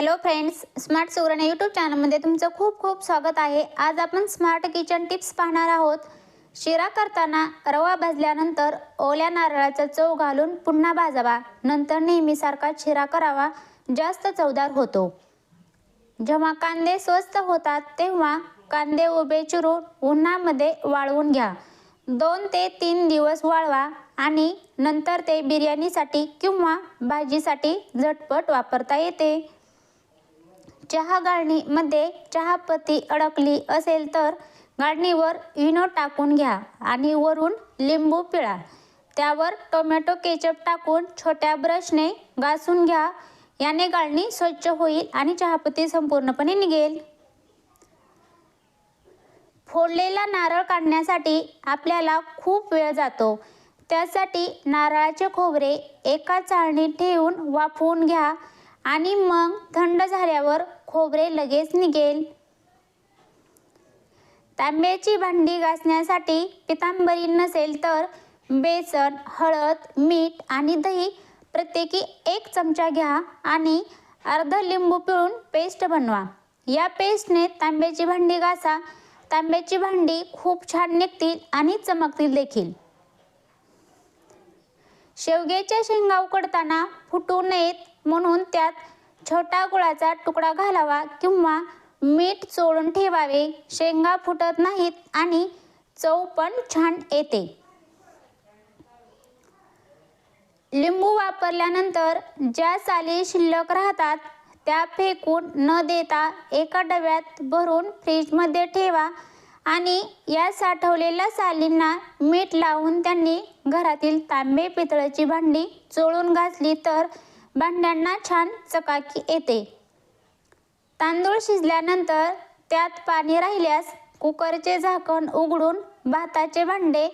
Hello friends smart Suvarna YouTube चॅनलमध्ये तुमचं खूप खूप स्वागत आहे. आज आपण स्मार्ट किचन टिप्स पाहणार आहोत. शिरा करताना रवा भाजल्यानंतर ओल्या नारळाचा चव घालून पुन्हा भाजावा. नंतर नेहमीसारखा शिरा करावा. जास्त चवदार होतो. जेव्हा कांदे स्वस्त होतात तेव्हा कांदे उभे चिरून उन्हामध्ये वाळवून घ्या. दोन ते तीन दिवस वाळवा आणि नंतर ते बिर्याणीसाठी किंवा भाजीसाठी झटपट वापरता येते. चहा गाळणीमध्ये चहापत्ती अडकली असेल तर गाळणीवर इनो टाकून घ्या आणि वरून लिंबू पिळा. त्यावर टोमॅटो केचप टाकून छोट्या ब्रशने घासून घ्या. याने गाळणी स्वच्छ होईल आणि चहापत्ती संपूर्णपणे निघेल. फोडलेला नारळ काढण्यासाठी आपल्याला खूप वेळ जातो. त्यासाठी नारळाचे खोबरे एका चाळणीत ठेवून वाफवून घ्या आणि मग थंड झाल्यावर खोबरे लगेच निघेल. तांब्याची भांडी घासण्यासाठी पितांबरी नसेल तर बेसन हळद मीठ आणि दही प्रत्येकी एक चमचा घ्या आणि अर्ध लिंबू पिळून पेस्ट बनवा. या पेस्टने तांब्याची भांडी घासा. तांब्याची भांडी खूप छान निघतील आणि चमकतील देखील. शेवग्याच्या शेंगा उकडताना फुटू नयेत म्हणून त्यात छोटा गुळाचा तुकडा घालावा किंवा मीठ चोळून ठेवावे. शेंगा फुटत नाहीत आणि चव पण छान येते. लिंबू वापरल्यानंतर ज्या साली शिल्लक राहतात त्या फेकून न देता एका डब्यात भरून फ्रीजमध्ये ठेवा आणि या साठवलेल्या सालींना मीठ लावून त्यांनी घरातील तांबे पितळाची भांडी चोळून घासली तर भांड्यांना छान चकाकी येते. तांदूळ शिजल्यानंतर त्यात पाणी राहिल्यास कुकरचे झाकण उघडून भाताचे भांडे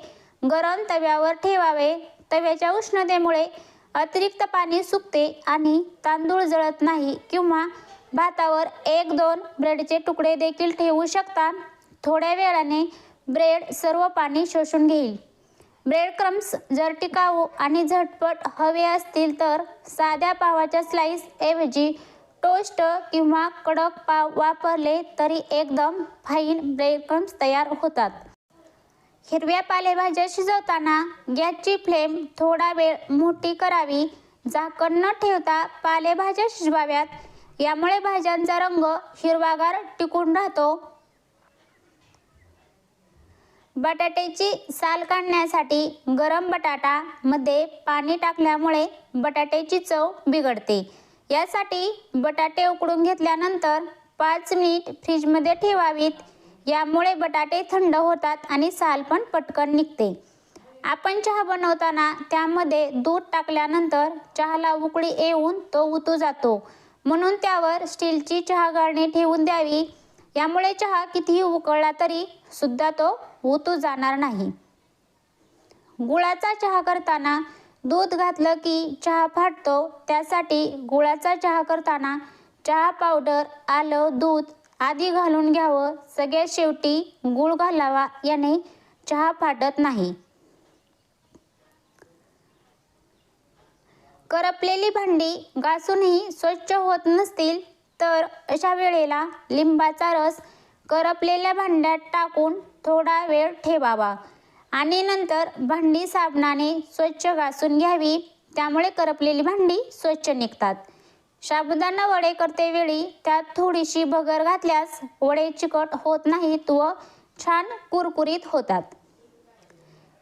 गरम तव्यावर ठेवावे. तव्याच्या उष्णतेमुळे अतिरिक्त पाणी सुकते आणि तांदूळ जळत नाही किंवा भातावर एक दोन ब्रेडचे तुकडे देखील ठेवू शकता. थोड्या वेळाने ब्रेड सर्व पाणी शोषून घेईल. ब्रेडक्रम्स जर टिकाऊ आणि झटपट हवे असतील तर साध्या पावाच्या स्लाईस ऐवजी टोस्ट किंवा कडक पाव वापरले तरी एकदम फाईन ब्रेडक्रम्स तयार होतात. हिरव्या पालेभाज्या शिजवताना गॅसची फ्लेम थोडा वेळ मोठी करावी. झाकण न ठेवता पालेभाज्या शिजवाव्यात. यामुळे भाज्यांचा रंग हिरवागार टिकून राहतो. बटाट्याची साल काढण्यासाठी गरम बटाटामध्ये पाणी टाकल्यामुळे बटाट्याची चव बिघडते. यासाठी बटाटे उकडून घेतल्यानंतर पाच मिनिट फ्रीजमध्ये ठेवावीत. यामुळे बटाटे थंड होतात आणि साल पण पटकन निघते. आपण चहा बनवताना त्यामध्ये दूध टाकल्यानंतर चहाला उकळी येऊन तो उतू जातो. म्हणून त्यावर स्टीलची चहा गाळणी ठेवून द्यावी. यामुळे चहा कितीही उकळला तरी सुद्धा तो ओतू जाणार नाही. गुळाचा चहा करताना दूध घातलं की चहा फाटतो त्यासाठी गुळाचा चहा करताना चहा पावडर आलं दूध आधी घालून घ्यावं. सगळ्यात शेवटी गुळ घालावा याने चहा फाटत नाही. करपलेली भांडी घासूनही स्वच्छ होत नसतील तर अशा वेळेला लिंबाचा रस करपलेल्या भांड्यात टाकून थोडा वेळ ठेवावा. आणि नंतर भांडी साबणाने स्वच्छ घासून घ्यावी. त्यामुळे करपलेली भांडी स्वच्छ निघतात. साबुदाणा वडे करतेवेळी त्यात थोडीशी भगर घातल्यास वडे चिकट होत नाहीत व छान कुरकुरीत होतात.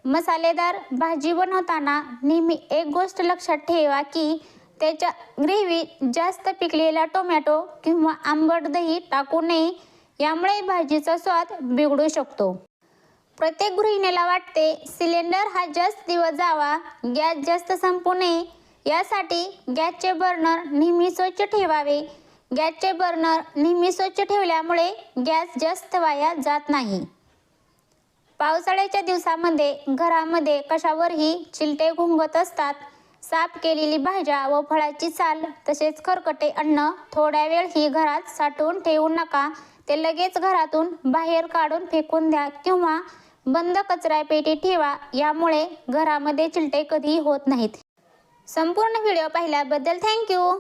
मसालेदार भाजी बनवताना नेहमी एक गोष्ट लक्षात ठेवा की त्याच्या ग्रेव्हीत जास्त पिकलेला टोमॅटो किंवा आंबट दही टाकू नये यामुळे भाजीचा स्वाद बिघडू शकतो. प्रत्येक गृहिणीला वाटते सिलेंडर हा जास्त दिवस जावा गॅस जास्त संपू नये. यासाठी गॅसचे बर्नर नेहमी स्वच्छ ठेवावे. गॅसचे बर्नर नेहमी स्वच्छ ठेवल्यामुळे गॅस जास्त वाया जात नाही. पावसाळ्याच्या दिवसामध्ये घरामध्ये कशावरही चिलटे घुंगत असतात. साफ केलेली भाज्या व फळाची साल तसेच खरकटे अन्न थोड्या वेळ ही घरात साठवून ठेवू नका. ते लगेच घरातून बाहेर काढून फेकून द्या किंवा बंद कचरा पेटी ठेवा. यामुळे घरामध्ये चिलटे कधीही होत नाहीत. संपूर्ण व्हिडिओ पाहिल्याबद्दल थँक्यू.